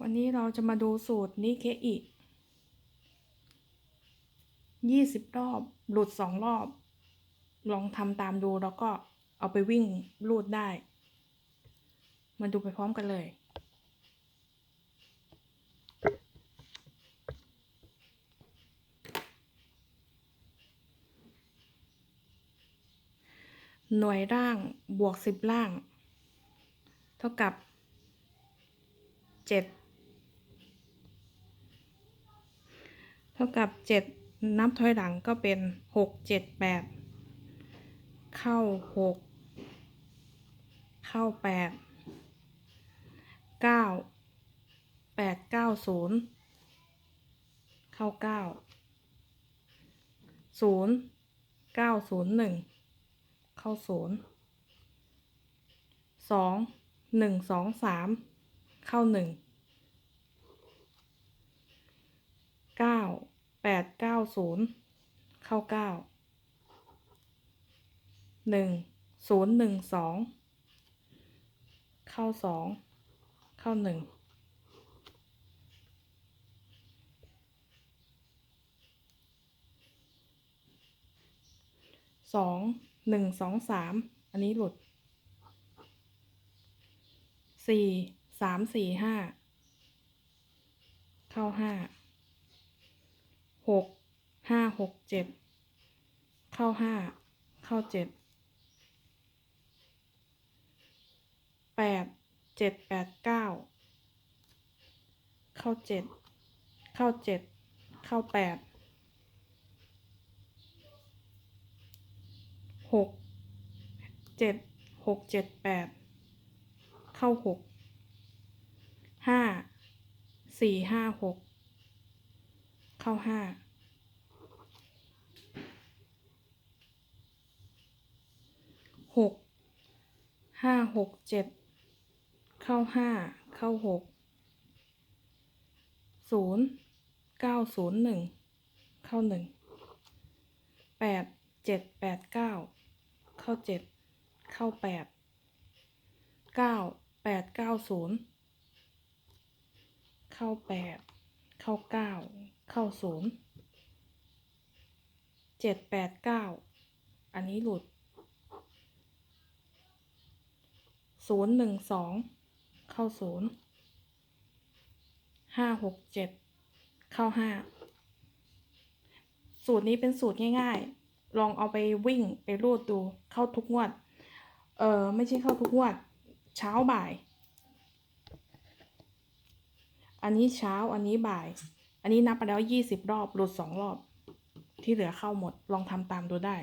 วันนี้เราจะมาดูสูตรนิเคอิยี่สิบรอบ หลุดสองรอบ ลองทำตามดูแล้วก็เอาไปวิ่งรูดได้ มาดูไปพร้อมกันเลย หน่วยร่างบวกสิบล่าง เท่ากับเจ็ด เท่ากับ 7 นับถอยหลังก็เป็น 6 7 8 เข้า 6 เข้า 8 9 8 9 0 เข้า 9 0 9 0 1 เข้า 0 2 1 2 3 เข้า 1 เก้าแปดเก้าศูนย์เข้าเก้าหนึ่งศูนย์หนึ่งสองเข้าสองเข้าหนึ่งสองหนึ่งสองสามอันนี้หลุดสี่สามสี่ห้าเข้าห้า หกห้าหกเจ็ดเข้าห้าเข้าเจ็ดแปดเจ็ดแปดเก้าเข้าเจ็ดเข้าเจ็ดเข้าแปดหกเจ็ดหกเจ็ดแปดเข้าหกห้าสี่ห้าหก เข้าห้าหกห้าหกเจ็ดเข้าห้าเข้าหกศูนย์เก้าศูนย์หนึ่งเข้าหนึ่งแปดเจ็ดแปดเก้าเข้าเจ็ดเข้าแปดเก้าแปดเก้าศูนย์เข้าแปดเข้าเก้า เข้าศูนย์เจ็ดแปดเก้าอันนี้หลุดศูนย์หนึ่งสองเข้าศูนย์ห้าหกเจ็ดเข้าห้าสูตรนี้เป็นสูตรง่ายๆ ลองเอาไปวิ่งไปรูดดูเข้าทุกงวด เออไม่ใช่เข้าทุกงวด เช้าบ่าย อันนี้เช้าอันนี้บ่าย อันนี้นับไปแล้วยี่สิบรอบหลุดสองรอบ ที่เหลือเข้าหมดลองทำตามดูได้